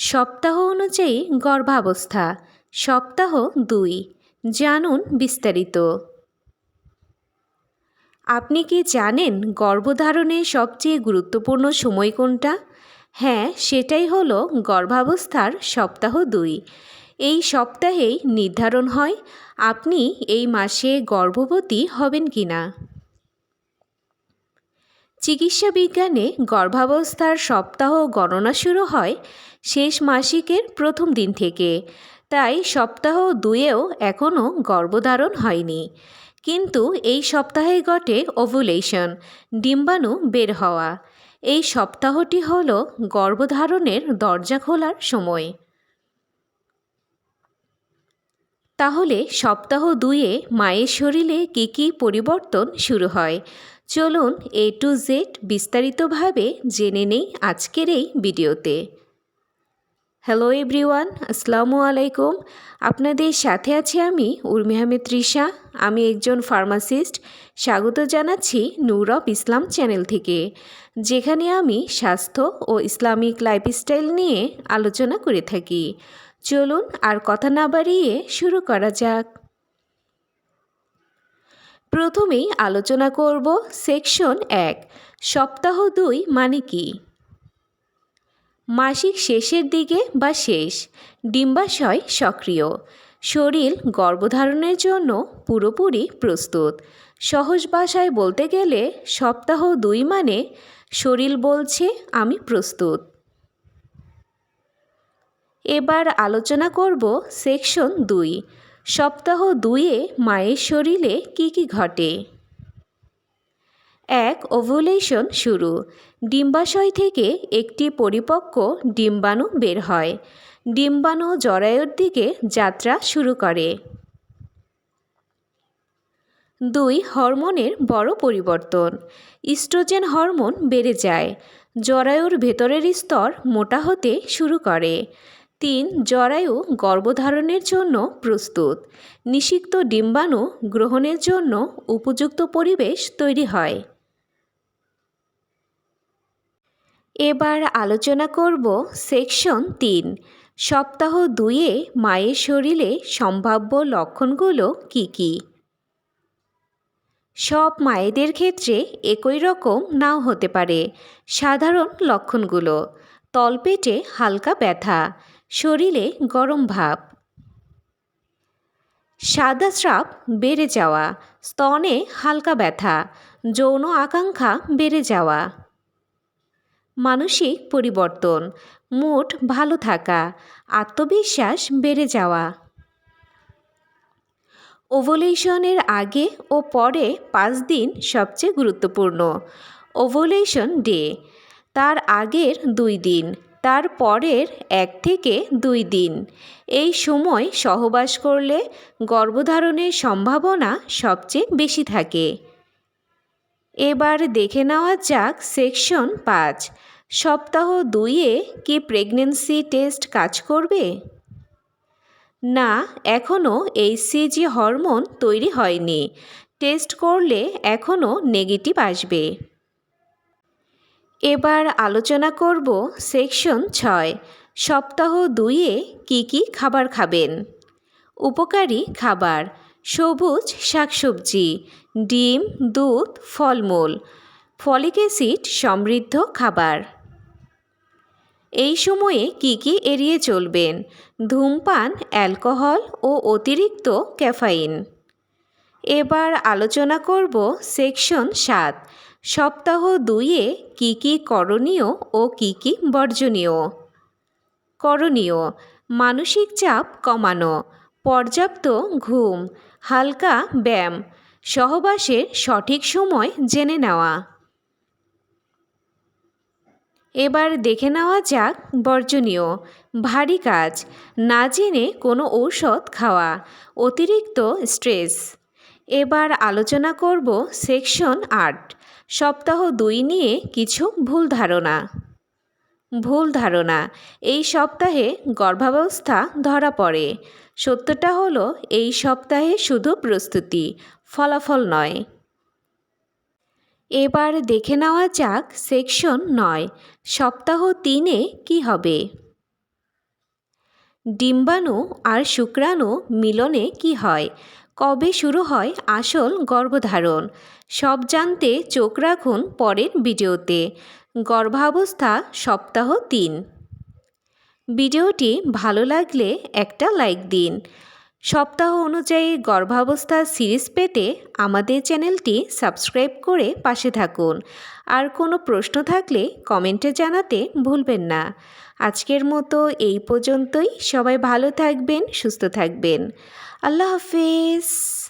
সপ্তাহ অনুযায়ী গর্ভাবস্থা, সপ্তাহ দুই, জানুন বিস্তারিত। আপনি কি জানেন গর্ভধারণের সবচেয়ে গুরুত্বপূর্ণ সময় কোনটা? হ্যাঁ সেটাই হলো গর্ভাবস্থার সপ্তাহ দুই। এই সপ্তাহেই নির্ধারণ হয় আপনি এই মাসে গর্ভবতী হবেন কি না চিকিৎসা বিজ্ঞানে গর্ভাবস্থার সপ্তাহ গণনা শুরু হয় শেষ মাসিকের প্রথম দিন থেকে। তাই সপ্তাহ দুয়েও এখনও গর্ভধারণ হয়নি। কিন্তু এই সপ্তাহে ঘটে ওভুলেশন, ডিম্বাণু বের হওয়া। এই সপ্তাহটি হল গর্ভধারণের দরজা খোলার সময়। তাহলে সপ্তাহ দুয়ে মায়ের শরীরে কী কী পরিবর্তন শুরু হয়? চলুন এ টু জেড বিস্তারিতভাবে জেনে নেই আজকের এই ভিডিওতে। হ্যালো এভরিওয়ান, আসসালামু আলাইকুম। আপনাদের সাথে আছি আমি উর্মি আহমেদ আমি একজন ফার্মাসিস্ট। স্বাগত জানাচ্ছি নূর অফ ইসলাম চ্যানেল থেকে। যেখানে আমি স্বাস্থ্য ও ইসলামিক লাইফস্টাইল নিয়ে আলোচনা করে থাকি। চলুন আর কথা না বাড়িয়ে শুরু করা যাক। প্রথমেই আলোচনা করব সেকশন এক, সপ্তাহ দুই মানে কি? মাসিক শেষের দিকে বা শেষ, ডিম্বাশয় সক্রিয়, শরীর গর্ভধারণের জন্য পুরোপুরি প্রস্তুত। সহজ ভাষায় বলতে গেলে সপ্তাহ দুই মানে শরীর বলছে, আমি প্রস্তুত। এবার আলোচনা করব সেকশন দুই। সপ্তাহ দুইয়ে মায়ের শরীরে কি কি ঘটে? এক, ওভুলেশন শুরু। ডিম্বাশয় থেকে একটি পরিপক্ক ডিম্বাণু বের হয়। ডিম্বাণু জরায়ুর দিকে যাত্রা শুরু করে। দুই হরমোনের বড় পরিবর্তন। ইস্ট্রোজেন হরমোন বেড়ে যায়। জরায়ুর ভেতরের স্তর মোটা হতে শুরু করে। তিন, জরায়ু গর্ভধারণের জন্য প্রস্তুত। নিষিক্ত ডিম্বাণু গ্রহণের জন্য উপযুক্ত পরিবেশ তৈরি হয়। এবার আলোচনা করব সেকশন তিন। সপ্তাহ দুইয়ে মায়ের শরীরে সম্ভাব্য লক্ষণগুলো কি কি? সব মায়েদের ক্ষেত্রে একই রকম নাও হতে পারে। সাধারণ লক্ষণগুলো, তলপেটে হালকা ব্যথা, শরীরে গরম ভাব। সাদা স্রাব বেড়ে যাওয়া, স্তনে হালকা ব্যথা, যৌন আকাঙ্ক্ষা বেড়ে যাওয়া। মানসিক পরিবর্তন, মুড ভালো থাকা, আত্মবিশ্বাস বেড়ে যাওয়া। ওভোলেশনের আগে ও পরে পাঁচ দিন সবচেয়ে গুরুত্বপূর্ণ। ওভোলেশন ডে তার আগের দুই দিন, তার পরের এক থেকে দুই দিন। এই সময় সহবাস করলে গর্ভধারণের সম্ভাবনা সবচেয়ে বেশি থাকে। এবার দেখে নেওয়া যাক সেকশন পাঁচ। সপ্তাহ দুইয়ে কি প্রেগনেন্সি টেস্ট কাজ করবে? না, এখনও এই সিজি হরমোন তৈরি হয়নি। টেস্ট করলে এখনও নেগেটিভ আসবে। এবার আলোচনা করব সেকশন ছয়, সপ্তাহ দুইয়ে কি কি খাবার খাবেন? উপকারী খাবার, সবুজ শাকসবজি, ডিম, দুধ, ফলমূল, ফলিক অ্যাসিড সমৃদ্ধ খাবার। এই সময়ে কি কি এড়িয়ে চলবেন? ধূমপান, অ্যালকোহল ও অতিরিক্ত ক্যাফাইন। এবার আলোচনা করব সেকশন সাত। সপ্তাহ দুইয়ে কি কি করণীয় ও কি কি বর্জনীয়? করণীয়, মানসিক চাপ কমানো, পর্যাপ্ত ঘুম, হালকা ব্যায়াম, সহবাসের সঠিক সময় জেনে নেওয়া। এবার দেখে নেওয়া যাক বর্জনীয়। ভারী কাজ, না জেনে কোনো ঔষধ খাওয়া, অতিরিক্ত স্ট্রেস। এবার আলোচনা করব সেকশন আট, সপ্তাহ দুই নিয়ে কিছু ভুল ধারণা। ভুল ধারণা, এই সপ্তাহে গর্ভাবস্থা ধরা পড়ে। সত্যটা হলো, এই সপ্তাহে শুধু প্রস্তুতি, ফলাফল নয়। এবার দেখে নেওয়া যাক সেকশন নয়, সপ্তাহ তিনে কি হবে। ডিম্বাণু আর শুক্রাণু মিলনে কি হয়? কবে শুরু হয় আসল গর্ভধারণ? সব জানতে চোখ রাখুন পরের ভিডিওতে। গর্ভাবস্থা সপ্তাহ তিন। ভিডিওটি ভালো লাগলে একটা লাইক দিন। সপ্তাহ অনুযায়ী গর্ভাবস্থা সিরিজ পেতে আমাদের চ্যানেলটি সাবস্ক্রাইব করে পাশে থাকুন। আর কোনো প্রশ্ন থাকলে কমেন্টে জানাতে ভুলবেন না। আজকের মতো এই পর্যন্তই। সবাই ভালো থাকবেন, সুস্থ থাকবেন। আল্লাহ হাফিজ।